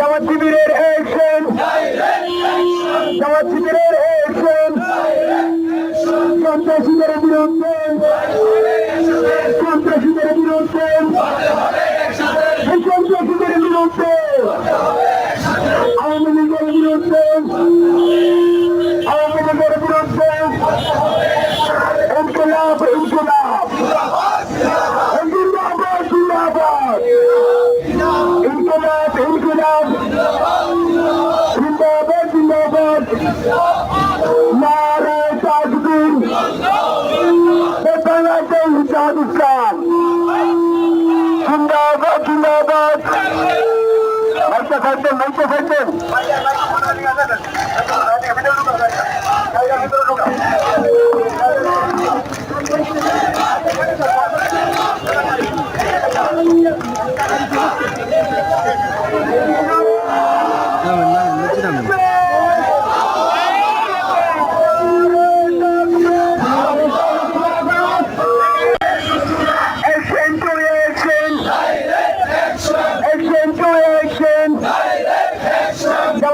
জামাত শিবিরের অ্যাকশন জামাত শিবিরের অ্যাকশন সন্ত্রাসীদের বিরুদ্ধে। সন্ত্রাসীদের বিরুদ্ধে। সন্ত্রাসীদের বিরুদ্ধে। জিন্দাবাদ জিন্দাবাদ। নারে তাকবীর। বেকারাতে হিসাব ইসলাম। জিন্দাবাদ জিন্দাবাদ। মাইকে থাকবেন মাইকে থাকবেন।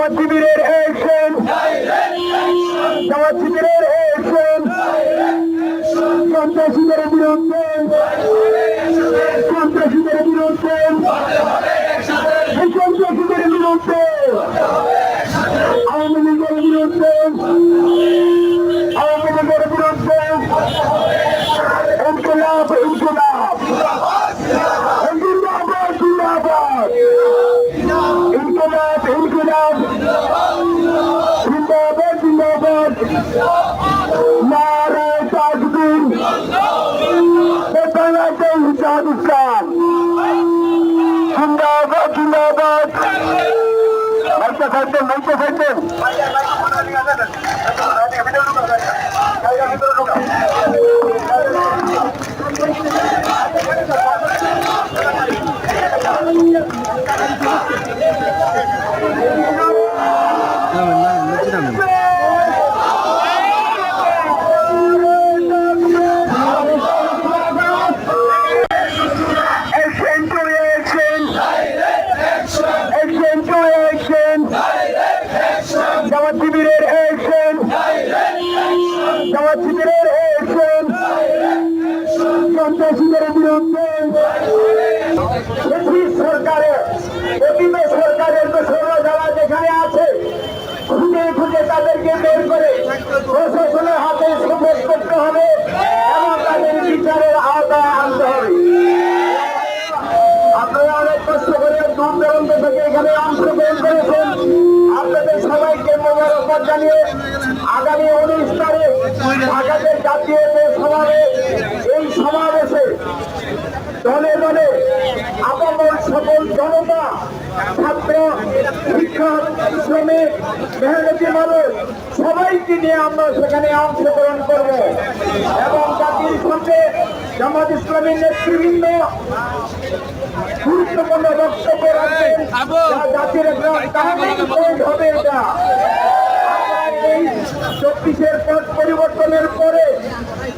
জামাত শিবিরের action! জামাত শিবিরের action! সন্ত্রাসীদের বিরুদ্ধে। সন্ত্রাসীদের বিরুদ্ধে। সন্ত্রাসীদের বিরুদ্ধে। আওয়ামী লীগের বিরুদ্ধে। আওয়ামী লীগের বিরুদ্ধে। ইনকলাব ইসলাম জিন্দাবাদ জিন্দাবাদ মাইকে থাকবেন মাইকে থাকবেন সন্ত্রাসীদের বিরুদ্ধে ব্রিটিশ সরকারের অতীত সরকারের দোষরা যারা আগামী উনিশ তারিখ ঢাকাতে জাতীয় সমাবেশ ছাত্র শিক্ষক শ্রমিক মেহনতি মানুষ সবাইকে নিয়ে আমরা সেখানে অংশগ্রহণ করব। এবং জাতির সঙ্গে জামাত ইসলামী নেতৃবৃন্দ গুরুত্বপূর্ণ বক্তব্য রাখবেন। জাতির হবে এটা। চব্বিশের পথ পরিবর্তনের পরে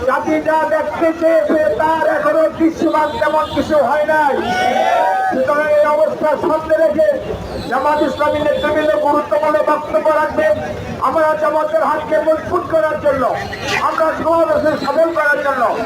জাতি যা দেখতে চেয়েছে, তার এখনও দৃশ্যমান তেমন কিছু হয় নাই। সুতরাং এই অবস্থা সামনে রেখে জামাত ইসলামী নেতৃবৃন্দ গুরুত্বপূর্ণ বক্তব্য রাখবেন। আমরা জামাতের হাতকে মজবুত করার জন্য, আমরা সমাবেশে সাধন করার জন্য।